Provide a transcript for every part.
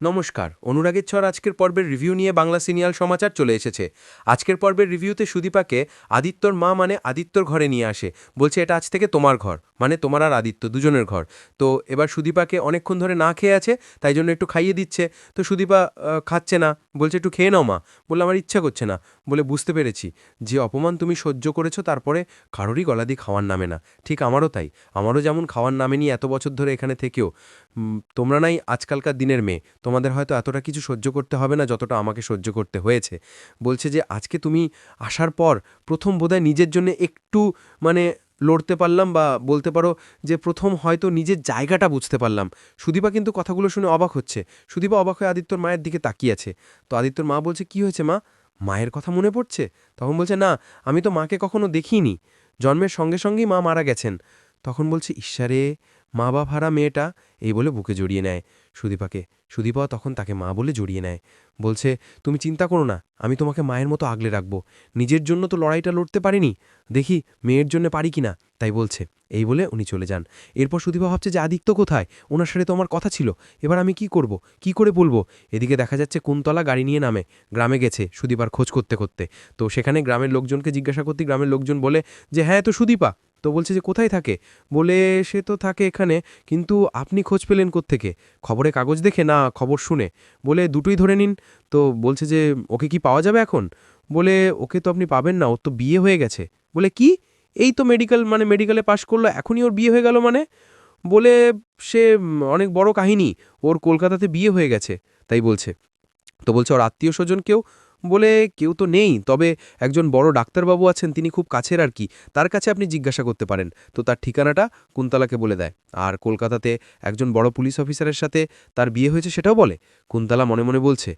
নমস্কার, অনুরাগের ছর আজকের পর্বের রিভিউ নিয়ে বাংলা সিনিয়াল সমাচার চলে এসেছে। আজকের পর্বের রিভিউতে সুদীপাকে আদিত্যর মা মানে আদিত্যর ঘরে নিয়ে আসে। বলছে, এটা আজ থেকে তোমার ঘর মানে তোমার আর আদিত্য দুজনের ঘর। তো এবার সুদীপাকে অনেকক্ষণ ধরে না খেয়ে আছে, তাই জন্য একটু খাইয়ে দিচ্ছে। তো সুদীপা খাচ্ছে না। বলছে, একটু খেয়ে নাও মা। বলে আমার ইচ্ছা করছে না। বলে, বুঝতে পেরেছি। যে অপমান তুমি সহ্য করেছ, তারপরে কারোরই গলা দিয়ে খাওয়ার নামে না। ঠিক আমারও তাই। আমারও যেমন খাওয়ার নামে নিয়ে এত বছর ধরে এখানে থেকেও। তোমরা নাই আজকালকার দিনের মেয়ে। তোমাদের হয়তো এতটা কিছু সহ্য করতে হবে না যতটা আমাকে সহ্য করতে হয়েছে। বলছে যে, আজকে তুমি আসার পর প্রথম বোধহয় নিজের জন্য একটু মানে লড়তে পারলাম বা বলতে পারো যে, প্রথম হয়তো নিজের জায়গাটা বুঝতে পারলাম। সুদীপা কিন্তু কথাগুলো শুনে অবাক হচ্ছে। সুদীপা অবাক হয়ে আদিত্যর মায়ের দিকে তাকিয়ে আছে। তো আদিত্যর মা বলছে, কি হয়েছে মা? মায়ের কথা মনে পড়ছে? তখন বলছে, না, আমি তো মাকে কখনো দেখিনি। জন্মের সঙ্গে সঙ্গেই মা মারা গেছেন। তখন বলছে, ঈশ্বরে মা বাপ হারা মেয়েটা এই বলে বুকে জড়িয়ে নেয়। সুদীপাকে সুদীপাও তখন তাকে মা বলে জড়িয়ে নেয়। বলছে, তুমি চিন্তা করো না, আমি তোমাকে মায়ের মতো আগলে রাখব। নিজের জন্য তো লড়াইটা লড়তে পারিনি। দেখি মেয়ের জন্য পারি কিনা তাই বলছে। এই বলে উনি চলে যান। এরপর সুদীপা ভাবছে যে আদিত্য কোথায়? ওনার সাথে তো আমার কথা ছিল। এবার আমি কি করব? কি করে বলব? এদিকে দেখা যাচ্ছে কুন্তলা গাড়ি নিয়ে নামে। গ্রামে গেছে সুদীপার খোঁজ করতে করতে। তো সেখানে গ্রামের লোকজনকে জিজ্ঞাসা করতে গ্রামের লোকজন বলে যে হ্যাঁ তো সুদীপা। তো বলছে যে, কোথায় থাকে? বলে, সে তো থাকে এখানে, কিন্তু আপনি খোঁজ পেলেন থেকে খবরে কাগজ দেখে না খবর শুনে? বলে, দুটোই ধরে নিন। তো বলছে যে, ওকে কি পাওয়া যাবে এখন? বলে, ওকে তো আপনি পাবেন না, ওর তো বিয়ে হয়ে গেছে। বলে, কি? এই তো মেডিকেল মানে মেডিকেলে পাশ করল, এখনই ওর বিয়ে হয়ে গেল মানে? বলে, সে অনেক বড় কাহিনী, ওর কলকাতাতে বিয়ে হয়ে গেছে। তাই বলছে। তো বলছে, ওর আত্মীয় স্বজন কেউ? বলে কেউ তো নেই, তবে একজন বড় ডাক্তারবাবু আছেন, তিনি খুব কাছের আর কি। তার কাছে আপনি জিজ্ঞাসা করতে পারেন। তো তার ঠিকানাটা কুন্তলাকে বলে দেয়। আর কলকাতাতে একজন বড় পুলিশ অফিসারের সাথে তার বিয়ে হয়েছে সেটাও বলে? কুন্তলা মনে মনে বলছে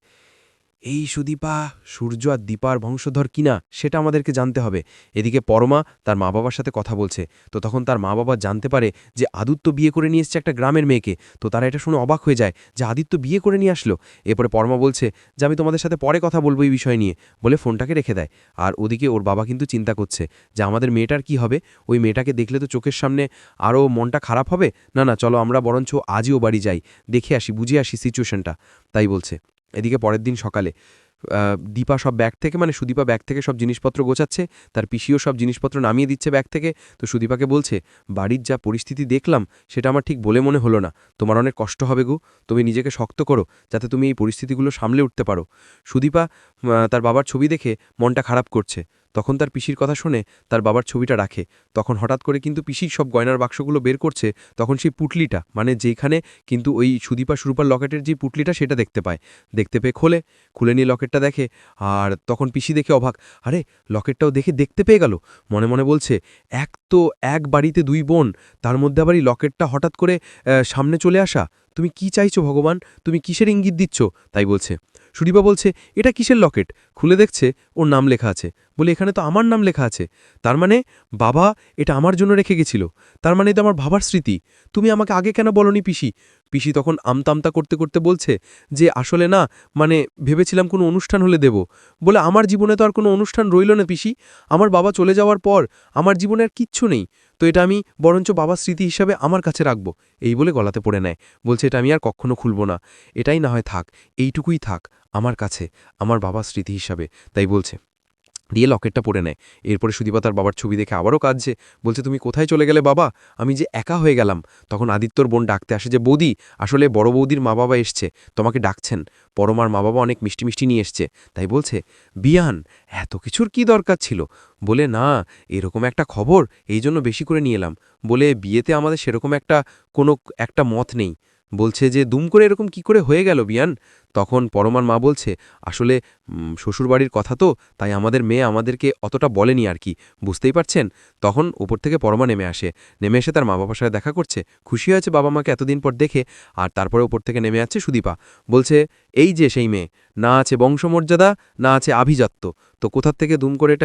এই সুদীপা, সূর্য আর দীপার বংশধর কিনা সেটা আমাদেরকে জানতে হবে। এদিকে পরমা তার মা বাবার সাথে কথা বলছে। তো তখন তার মা বাবা জানতে পারে যে আদিত্য বিয়ে করে নিয়ে এসছে একটা গ্রামের মেয়েকে। তো তারা এটা শুনে অবাক হয়ে যায় যে আদিত্য বিয়ে করে নিয়ে আসলো। এরপরে পরমা বলছে যে, আমি তোমাদের সাথে পরে কথা বলব এই বিষয় নিয়ে। বলে ফোনটাকে রেখে দেয়। আর ওদিকে ওর বাবা কিন্তু চিন্তা করছে যে, আমাদের মেয়েটার কি হবে? ওই মেয়েটাকে দেখলে তো চোখের সামনে আরও মনটা খারাপ হবে? না না, চলো আমরা বরঞ্চ আজই বাড়ি যাই। দেখে আসি, বুঝে আসি সিচুয়েশনটা তাই বলছে। এদিকে পরের দিন সকালে দীপা সব ব্যাগ থেকে মানে সুদীপা ব্যাগ থেকে সব জিনিসপত্র গোছাচ্ছে, তার পিসিও সব জিনিসপত্র নামিয়ে দিচ্ছে ব্যাগ থেকে। তো সুদীপাকে বলছে, বাড়ির যা পরিস্থিতি দেখলাম, সেটা আমার ঠিক বলে মনে হলো না। তোমার অনেক কষ্ট হবে গো, তুমি নিজেকে শক্ত করো, যাতে তুমি এই পরিস্থিতিগুলো সামলে উঠতে পারো। সুদীপা তার বাবার ছবি দেখে মনটা খারাপ করছে। তখন তার পিসির কথা শুনে তার বাবার ছবিটা রাখে। তখন হঠাৎ করে কিন্তু পিসির সব গয়নার বাক্সগুলো বের করছে, তখন সেই পুটলিটা মানে যেখানে কিন্তু ওই সুদীপা সুরূপার লকেটের যে পুটলিটা সেটা দেখতে পায়। দেখতে পেয়ে খোলে, খুলে নিয়ে লকেটটা দেখে, আর তখন পিসি দেখে অবাক, আরে, লকেটটাও দেখে দেখতে পেয়ে গেল? মনে মনে বলছে, এক তো এক বাড়িতে দুই বোন, তার মধ্যে আবার এই লকেটটা হঠাৎ করে সামনে চলে আসা? তুমি কি চাইছো ভগবান? তুমি কিসের ইঙ্গিত দিচ্ছ? তাই বলছে। সুদীপা বলছে, এটা কিসের লকেট? খুলে দেখছে, ওর নাম লেখা আছে। বলে, এখানে তো আমার নাম লেখা আছে। তার মানে বাবা, এটা আমার জন্য রেখে গেছিল। তার মানে তো আমার বাবার স্মৃতি। তুমি আমাকে আগে কেন বলনি, পিসি? পিসি তখন আমতামতা করতে করতে বলছে যে, আসলে না মানে ভেবেছিলাম কোনো অনুষ্ঠান হলে দেব। বলে, আমার জীবনে তো আর কোনো অনুষ্ঠান রইল না, পিসি। আমার বাবা চলে যাওয়ার পর আমার জীবনে আর কিচ্ছু নেই। তো এটা আমি বরঞ্চ বাবার স্মৃতি হিসাবে আমার কাছে রাখব। এই বলে গলাতে পড়ে নেয়। বলছে, এটা আমি আর কখনো খুলব না। এটাই না হয় থাক। এইটুকুই থাক। আমার কাছে, আমার বাবার স্মৃতি হিসাবে। তাই বলছে, দিয়ে লকেটটা পড়ে নেয় এরপরে সুদীপা তার বাবার ছবি দেখে আবারও কাঁদছে। বলছে, তুমি কোথায় চলে গেলে বাবা? আমি যে একা হয়ে গেলাম। তখন আদিত্যর বোন ডাকতে আসে যে, বৌদি, আসলে বড় বৌদির মা বাবা এসছে। তোমাকে ডাকছেন। পরমার মা বাবা অনেক মিষ্টি মিষ্টি নিয়ে এসছে। তাই বলছে, বিয়ান, এত কিছুর কি দরকার ছিল? বলে, না, এরকম একটা খবর, এই জন্য বেশি করে নিয়ে এলাম। বলে, বিয়েতে আমাদের সেরকম একটা কোনো, একটা মত নেই। বলছে যে, দুম করে এরকম কি করে হয়ে গেল বিয়ান? তখন পরমার মা বলছে, আসলে শ্বশুরবাড়ির কথা তো, তাই আমাদের মেয়ে আমাদেরকে অতটা বলেনি আর কি, বুঝতেই পারছেন? তখন উপর থেকে পরমা নেমে আসে। নেমে এসে তার মা বাবার সাথে দেখা করছে। খুশি হয়েছে বাবা মাকে এতদিন পর দেখে, আর তারপরে উপর থেকে নেমে যাচ্ছে সুদীপা। বলছে, এই যে সেই মেয়ে, না আছে বংশমর্যাদা, না আছে আভিজাত্য, তো কোথার থেকে দুম করে এটা